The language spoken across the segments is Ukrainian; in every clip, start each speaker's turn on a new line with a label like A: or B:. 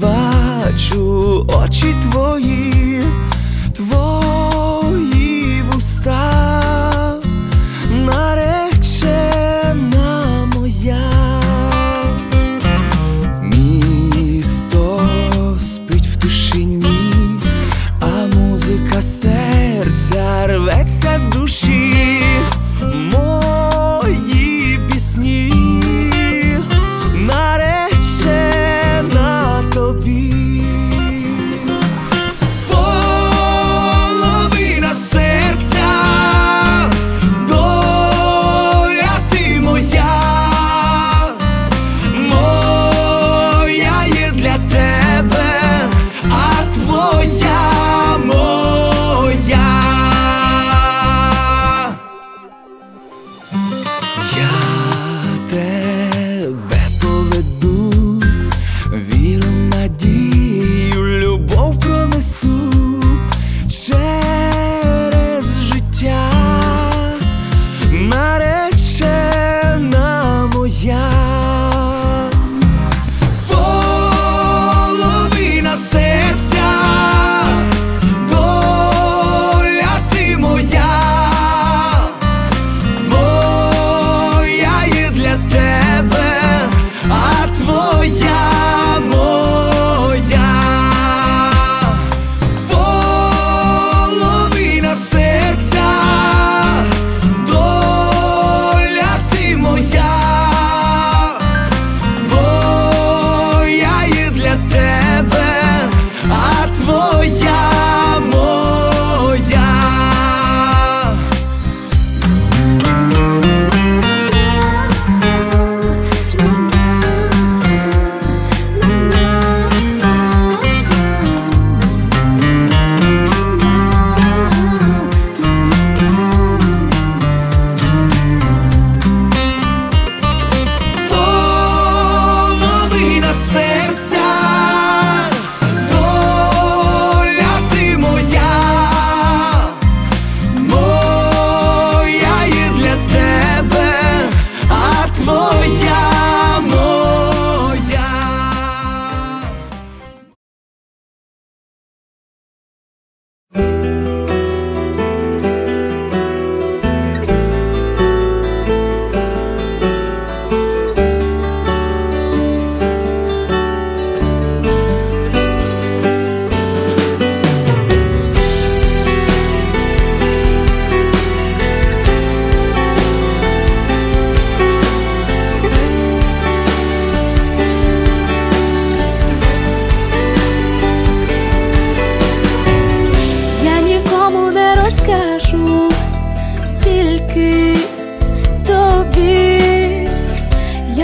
A: бачу очі твої, твої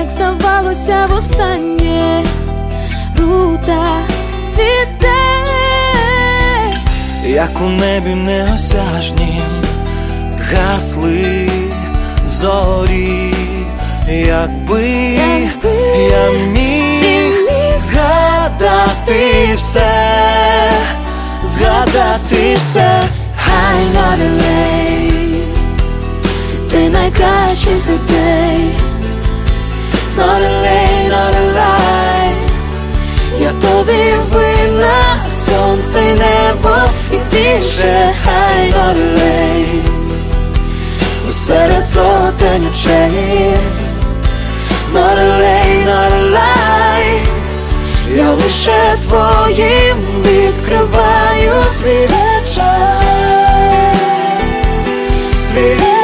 B: як здавалося востаннє, рута цвіте.
A: як у небі неосяжнім гасли зорі, якби,
B: Якби
A: я міг
B: міг
A: згадати все, згадати все,
B: Хай not a ти найкращий з людей. Тобі винна, сонце й небо і більше хай lay Серед сотень очей a lie Я лише твоїм відкриваю свій вечір. Свій вечір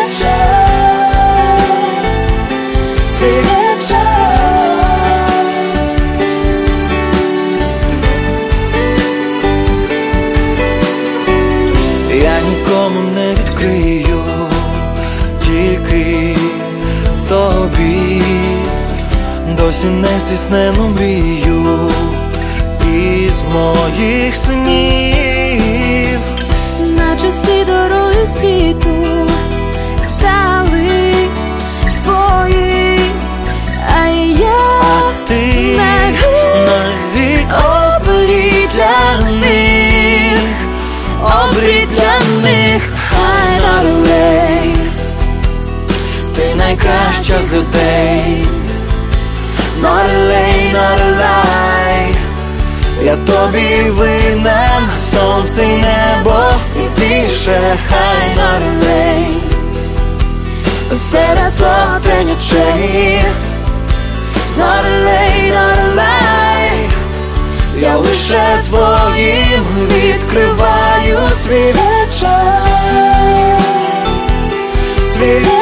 A: я нікому не відкрию, тільки тобі, досі не стіснену мрію із моїх снів.
B: наче всі дороги світу
A: з людей.
B: Not a lay, not a lie.
A: Я тобі винен, сонце й небо і більше хай
B: Not a lay. Серед сотень очей. Not a lay, not a lie.
A: Я лише твоїм відкриваю свій
B: Вечер
A: свій